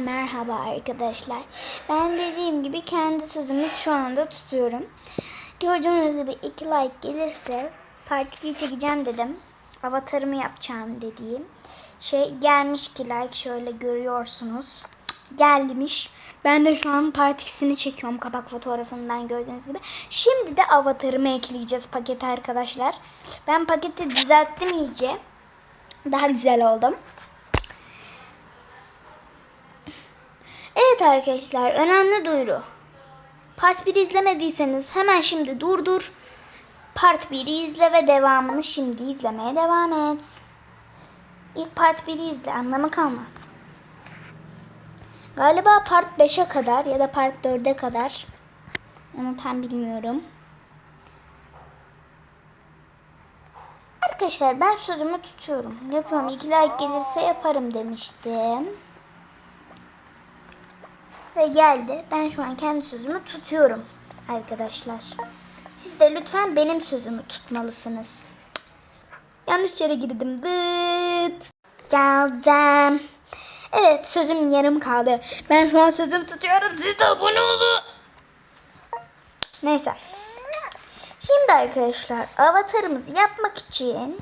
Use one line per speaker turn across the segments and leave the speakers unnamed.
merhaba arkadaşlar. Ben dediğim gibi kendi sözümü şu anda tutuyorum. Gördüğünüz gibi iki like gelirse part 2'yi çekeceğim dedim. Avatarımı yapacağım dediğim şey gelmiş ki like şöyle görüyorsunuz. Gelmiş. Ben de şu an part 2'sini çekiyorum kapak fotoğrafından gördüğünüz gibi. Şimdi de avatarımı ekleyeceğiz pakete arkadaşlar. Ben paketi düzelttim iyice. Daha güzel oldum. Evet arkadaşlar önemli duyuru. Part 1 izlemediyseniz hemen şimdi durdur. Part 1'i izle ve devamını şimdi izlemeye devam et. İlk part 1'i izle anlamı kalmaz. Galiba part 5'e kadar ya da part 4'e kadar. Onu tam bilmiyorum. Arkadaşlar ben sözümü tutuyorum. Yapıyorum. İki like gelirse yaparım demiştim. Ve geldi. Ben şu an kendi sözümü tutuyorum arkadaşlar. Siz de lütfen benim sözümü tutmalısınız. Yanlış yere girdim. Dıt. Geldim. Evet sözüm yarım kaldı. Ben şu an sözüm tutuyorum. Siz de abone olun. Neyse. Şimdi arkadaşlar avatarımızı yapmak için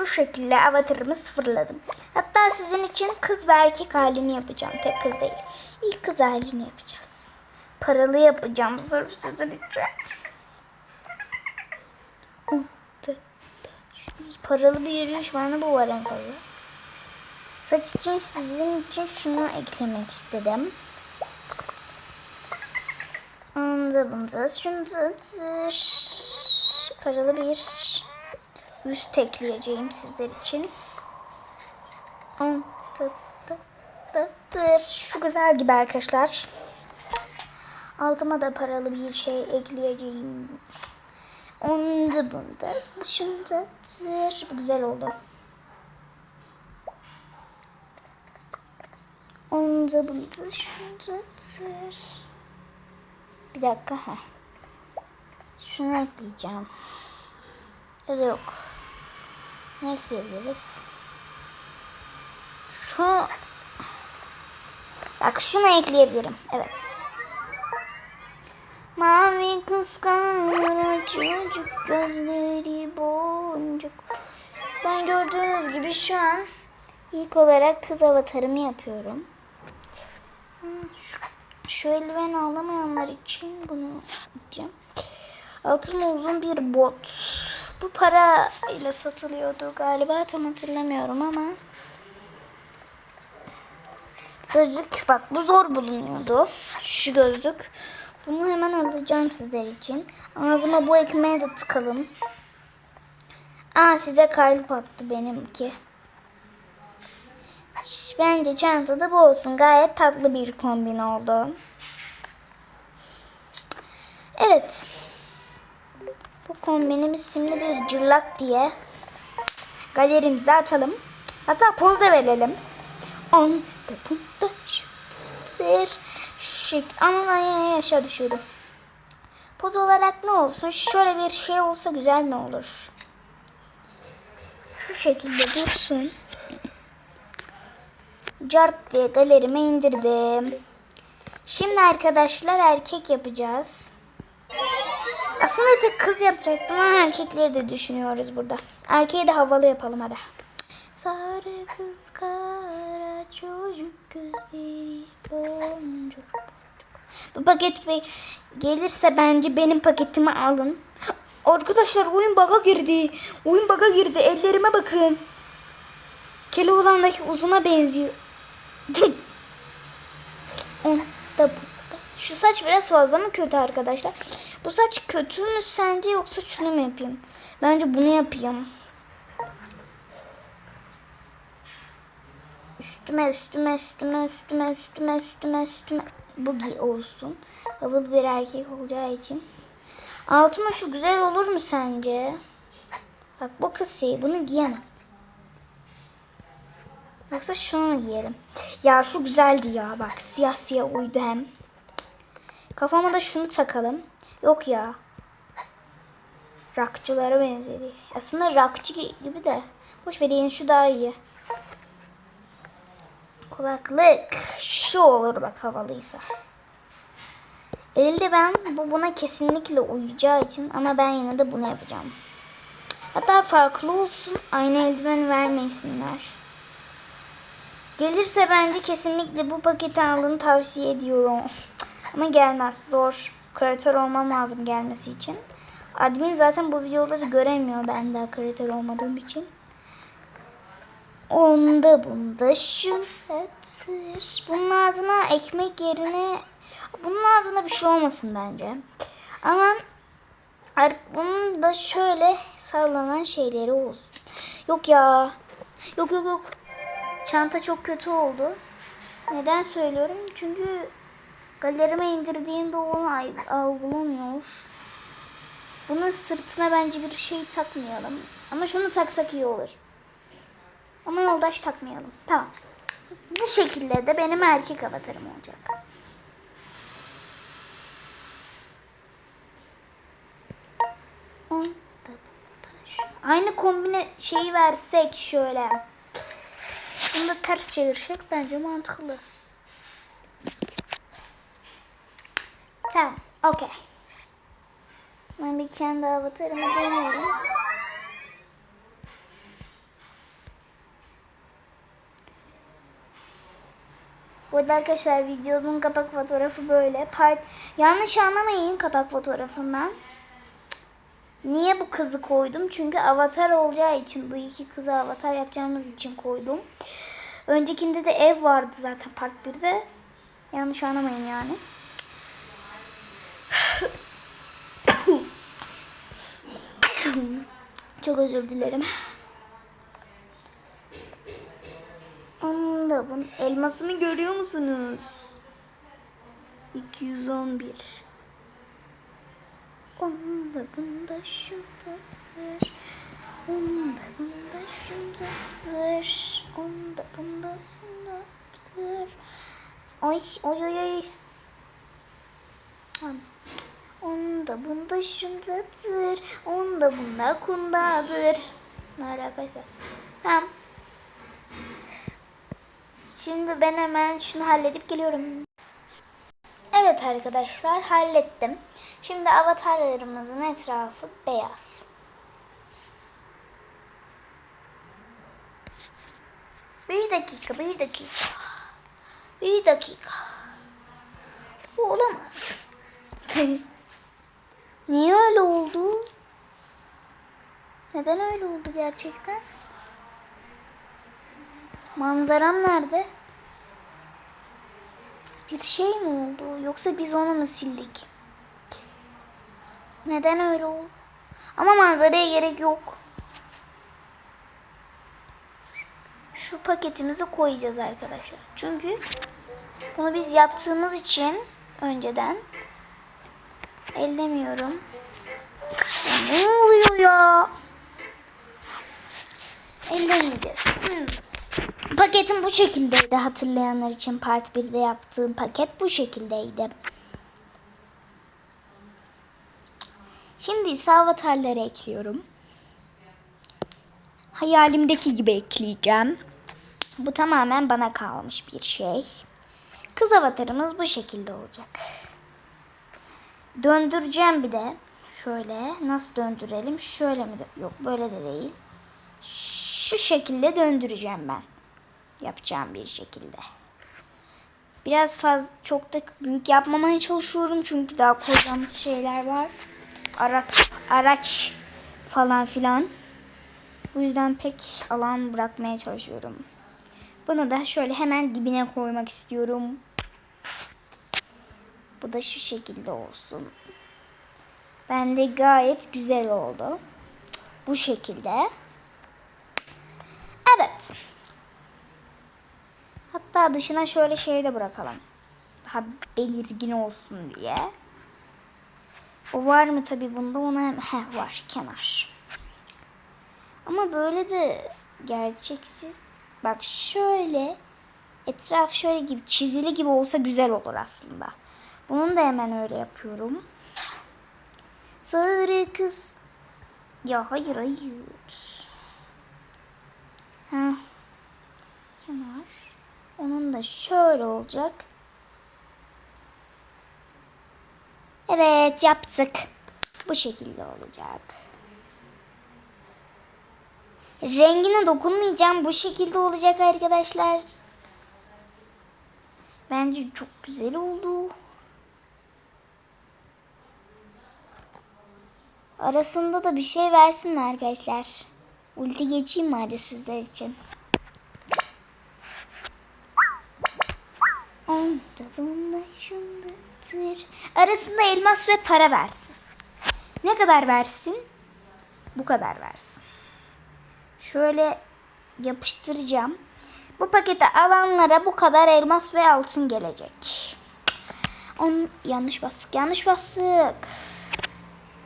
şu şekilde avatarımı sıfırladım. Hatta sizin için kız ve erkek halini yapacağım. Tek kız değil. İlk kız halini yapacağız. Paralı yapacağım sırf sizin için. Paralı bir yürüyüş bana bu var en fazla. Saç için sizin için şunu eklemek istedim. Onda bunda şunu da paralı bir üst ekleyeceğim sizler için. Şu güzel gibi arkadaşlar. Altıma da paralı bir şey ekleyeceğim. Onda bunda. Şunu da Bu güzel oldu. Onda bunda. Şunu da Bir dakika. ha. Şunu ekleyeceğim. Ya da yok. Ne ekleyebiliriz? Şu Bak şunu ekleyebilirim. Evet. Mavi kıskanır çocuk gözleri boncuk. Ben gördüğünüz gibi şu an ilk olarak kız avatarımı yapıyorum. Şu, eldiven alamayanlar için bunu yapacağım. Altıma uzun bir bot. Bu para ile satılıyordu galiba tam hatırlamıyorum ama. Gözlük bak bu zor bulunuyordu. Şu gözlük. Bunu hemen alacağım sizler için. Ağzıma bu ekmeğe de tıkalım. Aa size kalp attı benimki. Bence çantada bu olsun. Gayet tatlı bir kombin oldu. Evet. Bu kombinimiz şimdi bir cırlak diye galerimize atalım. Hatta poz da verelim. On da bunda şutatır. Şık. Ama ben aşağı düşüyordum. Poz olarak ne olsun? Şöyle bir şey olsa güzel ne olur? Şu şekilde dursun. Cart diye galerime indirdim. Şimdi arkadaşlar erkek yapacağız. Aslında tek kız yapacaktım ama erkekleri de düşünüyoruz burada. Erkeği de havalı yapalım hadi. Sarı kız kara çocuk gözleri boncuk. Bu paket be- gelirse bence benim paketimi alın. Arkadaşlar oyun baga girdi. Oyun baga girdi. Ellerime bakın. Keloğlan'daki uzuna benziyor. On. Şu saç biraz fazla mı kötü arkadaşlar? Bu saç kötü mü sence yoksa şunu mu yapayım? Bence bunu yapayım. Üstüme üstüme üstüme üstüme üstüme üstüme üstüme bu olsun. Havalı bir erkek olacağı için. Altıma şu güzel olur mu sence? Bak bu kız şeyi bunu giyemem. Yoksa şunu giyelim? Ya şu güzeldi ya bak siyah siyah uydu hem. Kafama da şunu takalım. Yok ya. Rakçılara benzedi. Aslında rakçı gibi de. Boş ver şu daha iyi. Kulaklık. Şu olur bak havalıysa. Eldiven bu buna kesinlikle uyacağı için ama ben yine de bunu yapacağım. Hatta farklı olsun aynı eldiveni vermesinler. Gelirse bence kesinlikle bu paketi alın tavsiye ediyorum. Ama gelmez zor. Kreatör olmam lazım gelmesi için. Admin zaten bu videoları göremiyor ben daha kreatör olmadığım için. Onda bunda şuntatır. Bunun ağzına ekmek yerine bunun ağzına bir şey olmasın bence. Ama bunun da şöyle sallanan şeyleri olsun. Yok ya. Yok yok yok. Çanta çok kötü oldu. Neden söylüyorum? Çünkü galerime indirdiğimde onu algılamıyor. Bunun sırtına bence bir şey takmayalım. Ama şunu taksak iyi olur. Ama yoldaş takmayalım. Tamam. Bu şekilde de benim erkek avatarım olacak. Aynı kombine şeyi versek şöyle. Bunu ters çevirsek bence mantıklı. Tamam. Okey. Ben bir kendi avatarımı deneyelim. Bu arada arkadaşlar videonun kapak fotoğrafı böyle. Part yanlış anlamayın kapak fotoğrafından. Niye bu kızı koydum? Çünkü avatar olacağı için bu iki kızı avatar yapacağımız için koydum. Öncekinde de ev vardı zaten part 1'de. Yanlış anlamayın yani. Çok özür dilerim. Bunun elmasını görüyor musunuz? 211. Onun da bunda şundadır. Onun da bunda şundadır. Onun da bunda şundadır. Ay oy oy oy. Tamam. Onun da bunda şundadır. Onun da bunda kundadır. Ne alakası? Tamam. Şimdi ben hemen şunu halledip geliyorum. Evet arkadaşlar hallettim. Şimdi avatarlarımızın etrafı beyaz. Bir dakika, bir dakika. Bir dakika. Bu olamaz. Niye öyle oldu? Neden öyle oldu gerçekten? Manzaram nerede? Bir şey mi oldu? Yoksa biz onu mu sildik? Neden öyle oldu? Ama manzaraya gerek yok. Şu paketimizi koyacağız arkadaşlar. Çünkü bunu biz yaptığımız için önceden ellemiyorum. Ne oluyor ya? Ellemeyeceğiz. Şimdi Paketim bu şekildeydi hatırlayanlar için part 1'de yaptığım paket bu şekildeydi. Şimdi ise avatarları ekliyorum. Hayalimdeki gibi ekleyeceğim. Bu tamamen bana kalmış bir şey. Kız avatarımız bu şekilde olacak. Döndüreceğim bir de. Şöyle nasıl döndürelim? Şöyle mi? Yok böyle de değil. Şu şekilde döndüreceğim ben yapacağım bir şekilde. Biraz fazla çok da büyük yapmamaya çalışıyorum çünkü daha koyacağımız şeyler var. Araç araç falan filan. Bu yüzden pek alan bırakmaya çalışıyorum. Bunu da şöyle hemen dibine koymak istiyorum. Bu da şu şekilde olsun. Bende gayet güzel oldu. Bu şekilde. Evet. Hatta dışına şöyle şey de bırakalım. Daha belirgin olsun diye. O var mı tabi bunda ona hem Heh, var kenar. Ama böyle de gerçeksiz. Bak şöyle etraf şöyle gibi çizili gibi olsa güzel olur aslında. Bunun da hemen öyle yapıyorum. Sarı kız. Ya hayır hayır. Ha. Kenar. Onun da şöyle olacak. Evet yaptık. Bu şekilde olacak. Rengine dokunmayacağım. Bu şekilde olacak arkadaşlar. Bence çok güzel oldu. Arasında da bir şey versin arkadaşlar? Ulti geçeyim mi hadi sizler için? Arasında elmas ve para versin. Ne kadar versin? Bu kadar versin. Şöyle yapıştıracağım. Bu paketi alanlara bu kadar elmas ve altın gelecek. On, yanlış bastık. Yanlış bastık.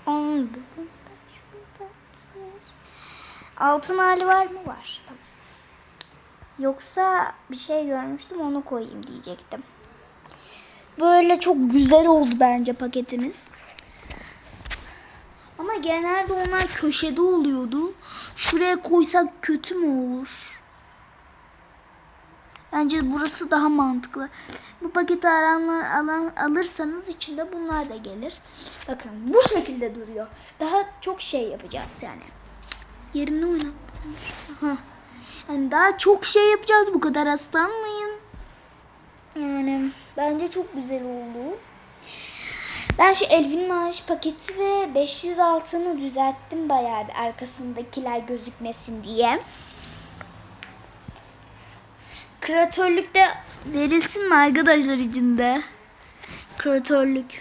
On, altın hali var mı? Var. Tamam. Yoksa bir şey görmüştüm onu koyayım diyecektim. Böyle çok güzel oldu bence paketimiz. Ama genelde onlar köşede oluyordu. Şuraya koysak kötü mü olur? Bence burası daha mantıklı. Bu paketi alanlar, alan, alırsanız içinde bunlar da gelir. Bakın bu şekilde duruyor. Daha çok şey yapacağız yani. Yerini oynattım. Yani daha çok şey yapacağız. Bu kadar aslanmayın. Yani bence çok güzel oldu. Ben şu Elvin maaş paketi ve 500 altını düzelttim bayağı bir arkasındakiler gözükmesin diye. Kreatörlük de verilsin mi arkadaşlar içinde? Kreatörlük.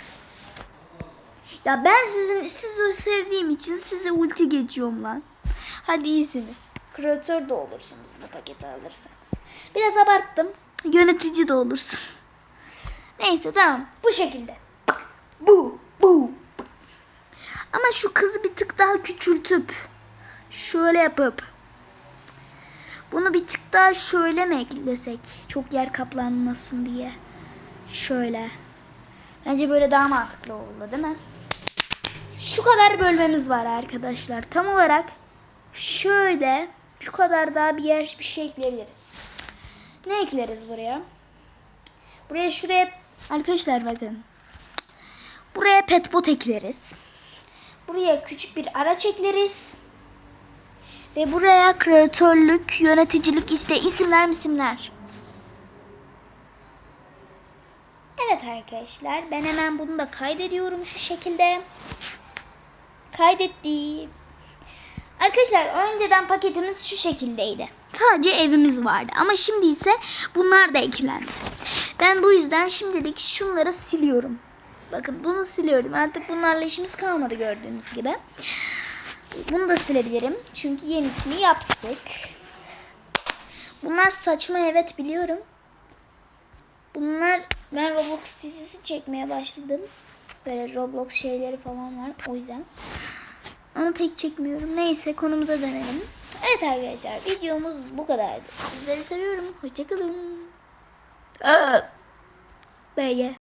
Ya ben sizin sizi sevdiğim için size ulti geçiyorum lan. Hadi iyisiniz. Kreatör de olursunuz bu paketi alırsanız. Biraz abarttım. Yönetici de olursun. Neyse tamam. Bu şekilde. Bu. bu. Ama şu kızı bir tık daha küçültüp şöyle yapıp bunu bir tık daha şöyle mi eklesek? Çok yer kaplanmasın diye. Şöyle. Bence böyle daha mantıklı oldu değil mi? Şu kadar bölmemiz var arkadaşlar. Tam olarak şöyle şu kadar daha bir yer bir şey ekleyebiliriz. Ne ekleriz buraya? Buraya şuraya arkadaşlar bakın. Buraya petbot ekleriz. Buraya küçük bir araç ekleriz. Ve buraya kreatörlük, yöneticilik işte isimler isimler. Evet arkadaşlar ben hemen bunu da kaydediyorum şu şekilde. Kaydettim. Arkadaşlar önceden paketimiz şu şekildeydi. Sadece evimiz vardı ama şimdi ise bunlar da eklendi. Ben bu yüzden şimdilik şunları siliyorum. Bakın bunu siliyorum. Artık bunlarla işimiz kalmadı gördüğünüz gibi. Bunu da silebilirim. Çünkü yenisini yaptık. Bunlar saçma evet biliyorum. Bunlar ben Roblox dizisi çekmeye başladım. Böyle Roblox şeyleri falan var o yüzden. Ama pek çekmiyorum. Neyse konumuza dönelim. Evet arkadaşlar videomuz bu kadardı. Sizleri seviyorum. Hoşçakalın. Böyle.